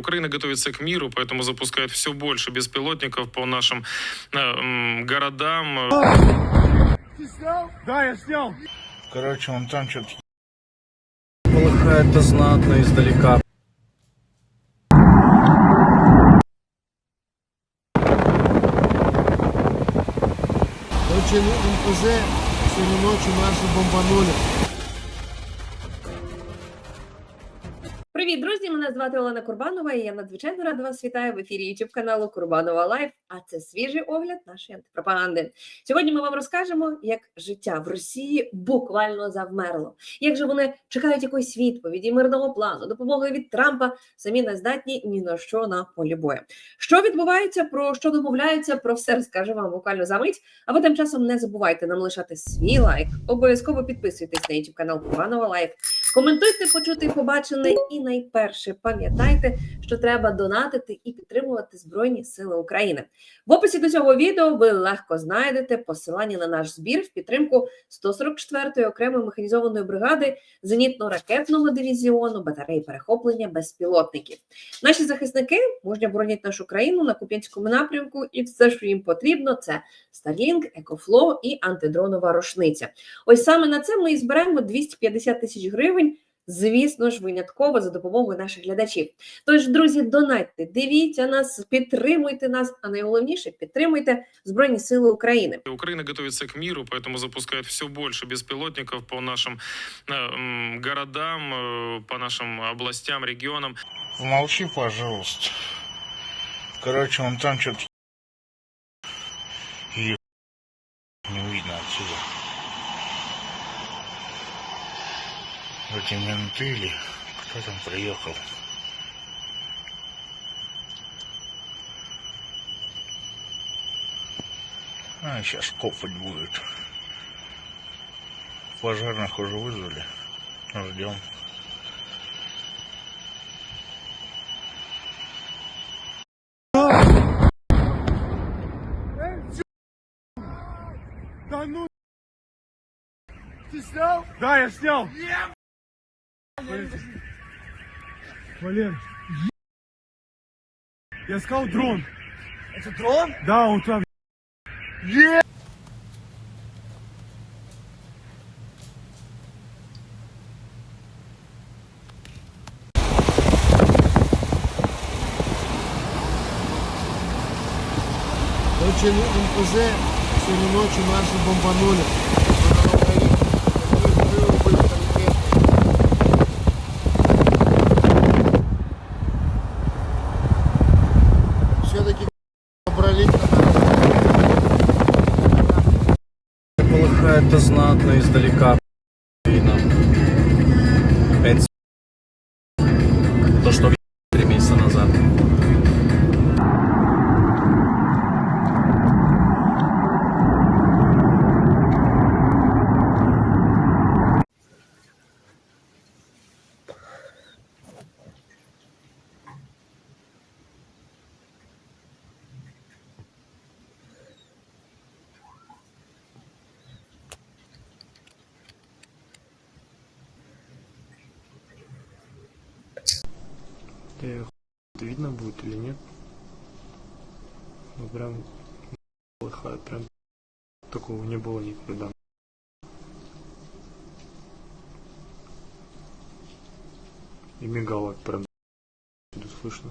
Украина готовится к миру, поэтому запускает все больше беспилотников по нашим э, городам. Да, я снял. Короче, он там что-то Полыхает-то знатно издалека. Короче, ну, НПЗ сегодня ночью наши бомбанули. Привіт, друзі! Мене звати Олена Курбанова, і я надзвичайно рада вас вітаю в ефірі YouTube каналу Курбанова Лайф. А це свіжий огляд нашої антипропаганди. Сьогодні ми вам розкажемо, як життя в Росії буквально завмерло. Як же вони чекають якоїсь відповіді, мирного плану, допомоги від Трампа, самі не здатні ні на що на полі бою. Що відбувається, про що домовляються, про все розкажу вам буквально за мить. А ви тим часом не забувайте нам лишати свій лайк. Обов'язково підписуйтесь на YouTube канал Курбанова Лайф. Коментуйте, почути побачене, і найперше пам'ятайте, що треба донатити і підтримувати Збройні Сили України. В описі до цього відео ви легко знайдете посилання на наш збір в підтримку 144-ї окремої механізованої бригади зенітно-ракетного дивізіону батареї перехоплення безпілотників. Наші захисники мужньо боронять нашу країну на Куп'янському напрямку, і все, що їм потрібно, це Starlink, EcoFlow і антидронова рушниця. Ось саме на це ми і зберемо 250 тисяч гривень Звісно ж, винятково за допомогою наших глядачів. Тож, друзі, донатьте, дивіться нас, підтримуйте нас, а найголовніше підтримуйте Збройні Сили України. Украина готовится к миру, поэтому запускает все больше беспилотников по нашим э, м, городам, э, по нашим областям, регионам. Молчи, пожалуйста. Короче, он там что-то и не видно отсюда. Эти менты или кто там приехал? А, сейчас копать будет. Пожарных уже вызвали. Ждем. Да ну. Ты снял? Да, я снял. Валер. Валер. Я искал дрон. Это дрон? Да, он там. Короче, ну, НПЗ сегодня ночью наши бомбанули. Это видно будет или нет? Ну прям полыхает, прям такого не было никогда. И мигалок прям слышно.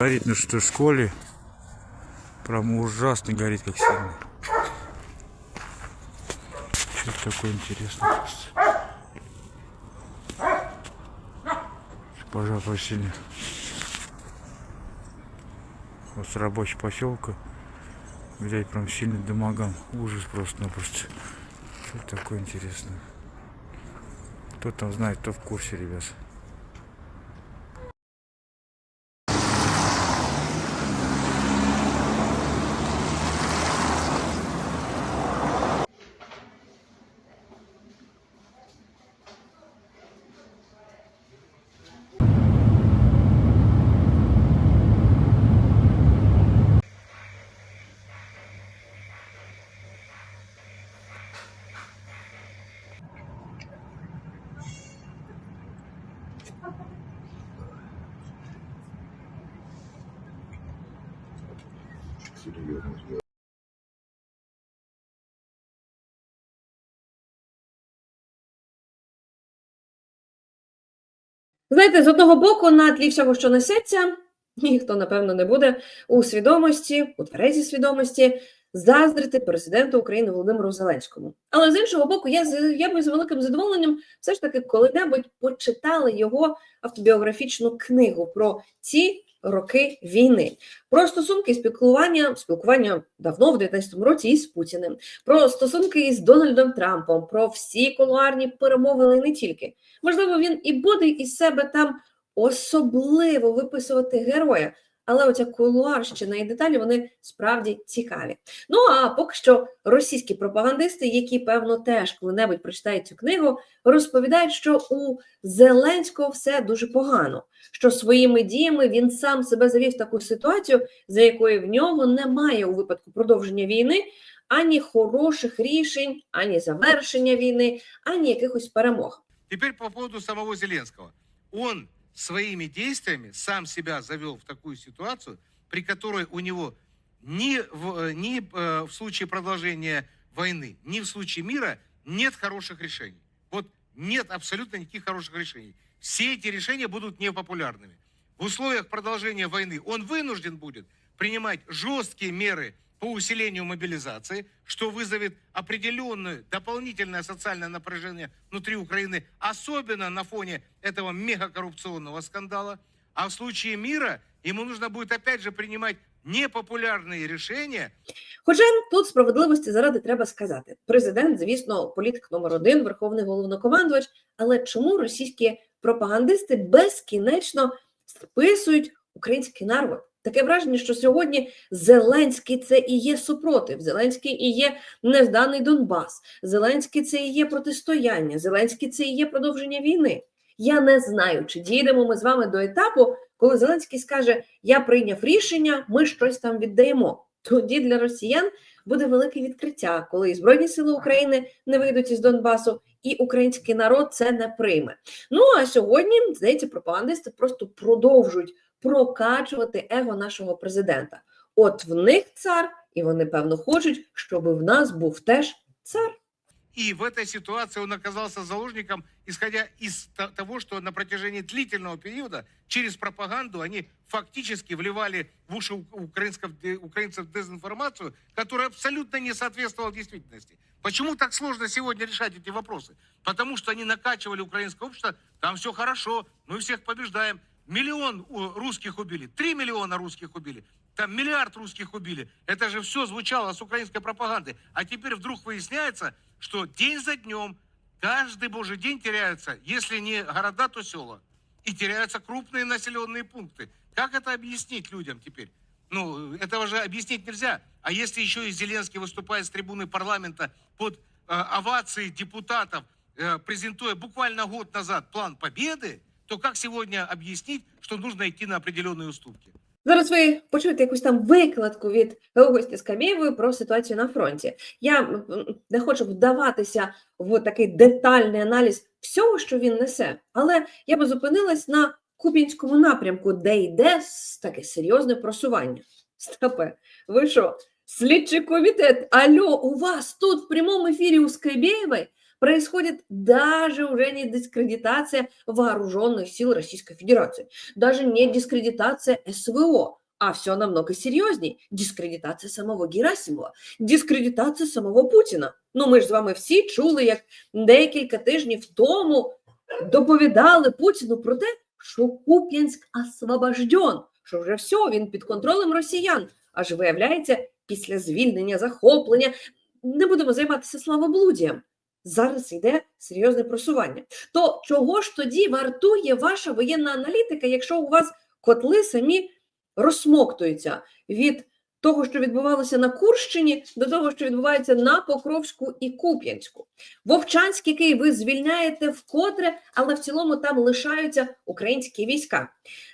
Горит, ну что, в школе прям ужасно горит, как сильно. Что такое интересное? кажется? Пожар сильный. Вот с рабочего поселка. Блять, прям сильный дымоган. Ужас просто-напросто. Что это такое интересное? Кто там знает, кто в курсе, ребят. Знаєте, з одного боку, на тлі всього, що несеться, ніхто, напевно, не буде у свідомості, у тверезій свідомості заздрити президенту України Володимиру Зеленському. Але з іншого боку, я, я би з великим задоволенням все ж таки коли-небудь почитала його автобіографічну книгу про ці роки війни, про стосунки спілкування, спілкування давно в 19-му році із Путіним, про стосунки із Дональдом Трампом, про всі кулуарні перемовини не тільки. Можливо, він і буде із себе там особливо виписувати героя, але оця кулуарщина і деталі вони справді цікаві. Ну а поки що російські пропагандисти, які певно теж коли-небудь прочитають цю книгу, розповідають, що у Зеленського все дуже погано, що своїми діями він сам себе завів в таку ситуацію, за якої в нього немає у випадку продовження війни ані хороших рішень, ані завершення війни, ані якихось перемог. Теперь по поводу самого Зеленского. Он своими действиями сам себя завел в такую ситуацию, при которой у него ни в, э, ни э, в случае продолжения войны, ни в случае мира нет хороших решений. Вот нет абсолютно никаких хороших решений. Все эти решения будут непопулярными. В условиях продолжения войны он вынужден будет принимать жесткие меры по усилению мобилизации, что вызовет определенное дополнительное социальное напряжение внутри Украины, особенно на фоне этого мегакоррупционного скандала. А в случае мира ему нужно будет опять же принимать непопулярные решения, Хоча тут справедливості заради треба сказати: президент, звісно, політик номер один, верховний головнокомандувач. Але чому російські пропагандисти безкінечно списують український народ? Таке враження, що сьогодні Зеленський це і є супротив, Зеленський і є незданий Донбас, Зеленський це і є протистояння, Зеленський це і є продовження війни. Я не знаю, чи дійдемо ми з вами до етапу, коли Зеленський скаже: Я прийняв рішення, ми щось там віддаємо. Тоді для росіян буде велике відкриття, коли і Збройні Сили України не вийдуть із Донбасу, і український народ це не прийме. Ну а сьогодні, здається, пропагандисти просто продовжують прокачувати его нашого президента. От в них цар, і вони певно хочуть, щоб в нас був теж цар. и в этой ситуации он оказался заложником, исходя из то- того, что на протяжении длительного периода через пропаганду они фактически вливали в уши у- украинцев, де- украинцев дезинформацию, которая абсолютно не соответствовала действительности. Почему так сложно сегодня решать эти вопросы? Потому что они накачивали украинское общество, там все хорошо, мы всех побеждаем. Миллион у, русских убили, три миллиона русских убили, там миллиард русских убили. Это же все звучало с украинской пропаганды. А теперь вдруг выясняется, что день за днем, каждый божий день теряются, если не города, то села. И теряются крупные населенные пункты. Как это объяснить людям теперь? Ну, этого же объяснить нельзя. А если еще и Зеленский выступает с трибуны парламента под э, овации депутатов, э, презентуя буквально год назад план победы, то как сегодня объяснить, что нужно идти на определенные уступки? Зараз ви почуєте якусь там викладку від Гості Скамєєвої про ситуацію на фронті. Я не хочу вдаватися в такий детальний аналіз всього, що він несе, але я би зупинилась на Куп'янському напрямку, де йде таке серйозне просування. Стапе, ви що? Слідчий комітет, альо, у вас тут в прямому ефірі у Скайбєєвої происходит даже уже не дискредитация вооруженных сил Российской Федерации, даже не дискредитация СВО, а все намного серьезней. Дискредитація самого Герасимова, дискредитація самого Путіна. Ну, ми ж з вами всі чули, як декілька тижнів тому доповідали Путіну про те, що Куп'янськ освобожден, що вже все, він під контролем росіян. Аж виявляється, після звільнення, захоплення не будемо займатися славоблудієм. Зараз йде серйозне просування. То чого ж тоді вартує ваша воєнна аналітика, якщо у вас котли самі розсмоктуються від того, що відбувалося на Курщині, до того, що відбувається на Покровську і Куп'янську? Вовчанськ, який ви звільняєте вкотре, але в цілому там лишаються українські війська.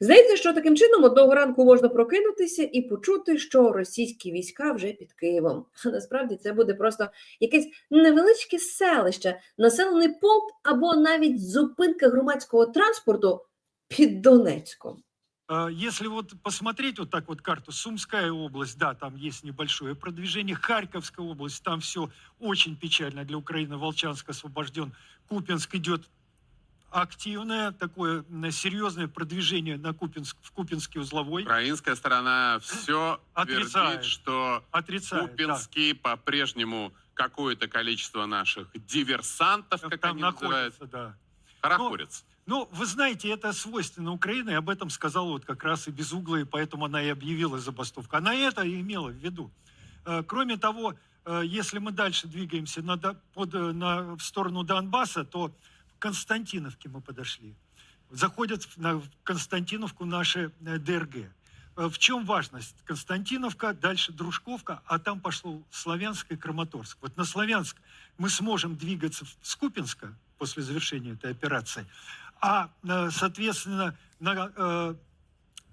Здається, що таким чином одного ранку можна прокинутися і почути, що російські війська вже під Києвом. А насправді це буде просто якесь невеличке селище, населений пункт або навіть зупинка громадського транспорту під Донецьком. А, Если вот посмотреть вот так вот карту, Сумская область, да, там есть небольшое продвижение, Харьковская область, там все очень печально для Украины, Волчанск освобожден, Купинск идет активное такое серьезное продвижение на Купинск, в Купинский узловой. Украинская сторона все Отрицает. твердит, что Отрицает, да. Купинский по-прежнему какое-то количество наших диверсантов, как Там они называют, да. хорохорится. Ну, вы знаете, это свойственно Украине, об этом сказал вот как раз и Безуглый, поэтому она и объявила забастовку. Она это и имела в виду. Э, Кроме того, э, если мы дальше двигаемся на, под, э, на, в сторону Донбасса, то в Константиновке мы подошли. Заходят на, в Константиновку наши ДРГ. В чем важность? Константиновка, дальше Дружковка, а там пошло Славянск и Краматорск. Вот на Славянск мы сможем двигаться в- с Купинска после завершения этой операции, а, э, соответственно, на э,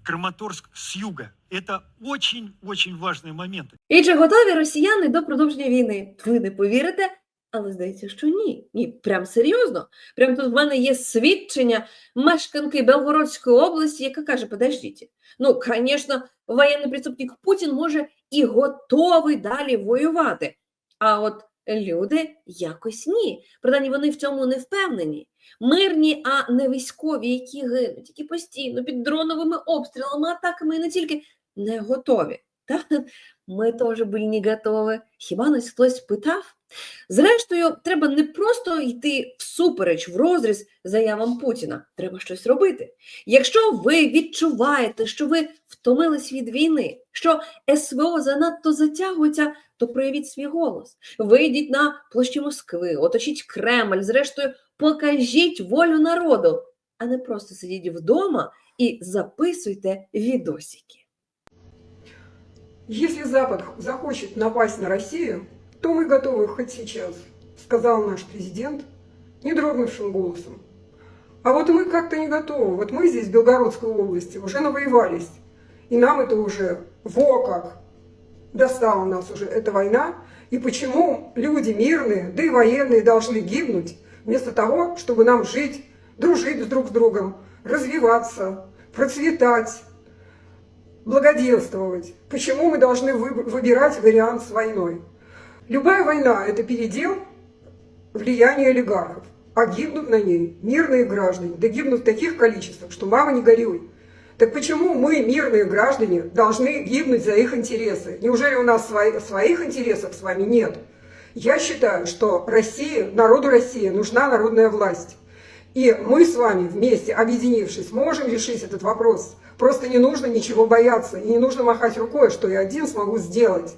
Краматорск с юга. Это очень-очень важные моменты. І чи готові росіяни до продовження війни? Ви не повірите, але здається, що ні. Ні, прям серйозно. Прям тут в мене є свідчення мешканки Белгородської області, яка каже: подождіть, ну, звісно, воєнний преступник Путін може і готовий далі воювати. А от люди якось ні. Принаймні вони в цьому не впевнені. Мирні, а не військові, які гинуть, які постійно під дроновими обстрілами, атаками і не тільки не готові. Та? Ми теж були не готові. Хіба нас хтось питав? Зрештою, треба не просто йти всупереч в розріз заявам Путіна. Треба щось робити. Якщо ви відчуваєте, що ви втомились від війни, що СВО занадто затягується, то проявіть свій голос. Вийдіть на площі Москви, оточіть Кремль, зрештою, покажіть волю народу, а не просто сидіть вдома і записуйте відосики. Если Запад захочет напасть на Россию, то мы готовы хоть сейчас, сказал наш президент не голосом. А вот мы как-то не готовы. Вот мы здесь, в Белгородской области, уже навоевались. И нам это уже, во как, достала нас уже эта война. И почему люди мирные, да и военные должны гибнуть, вместо того, чтобы нам жить, дружить друг с другом, развиваться, процветать, благоденствовать. Почему мы должны вы- выбирать вариант с войной? Любая война – это передел влияния олигархов, а гибнут на ней мирные граждане, да гибнут в таких количествах, что мама не горюй. Так почему мы, мирные граждане, должны гибнуть за их интересы? Неужели у нас свои- своих интересов с вами нет? Я считаю, что России, народу России нужна народная власть. И мы с вами вместе, объединившись, можем решить этот вопрос. Просто не нужно ничего бояться и не нужно махать рукой, что я один смогу сделать.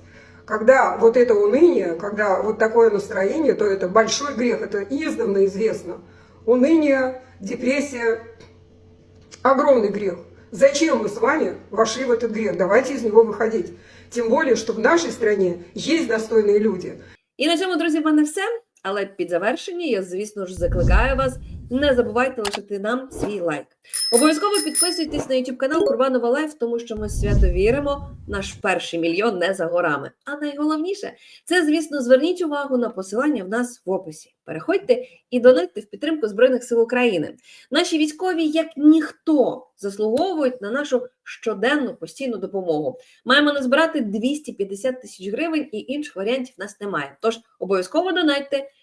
Когда вот это уныние, когда вот такое настроение, то это большой грех, это издавна известно. Уныние, депрессия – огромный грех. Зачем мы с вами вошли в этот грех? Давайте из него выходить. Тем более, что в нашей стране есть достойные люди. І на цьому, друзі, в мене все. Але під завершення я, звісно ж, закликаю вас. не забувайте лишити нам свій лайк. Обов'язково підписуйтесь на YouTube канал Курбанова Лайф, тому що ми свято віримо, наш перший мільйон не за горами. А найголовніше, це, звісно, зверніть увагу на посилання в нас в описі. Переходьте і донатьте в підтримку Збройних сил України. Наші військові, як ніхто, заслуговують на нашу щоденну постійну допомогу. Маємо назбирати 250 тисяч гривень, і інших варіантів нас немає. Тож обов'язково донатьте.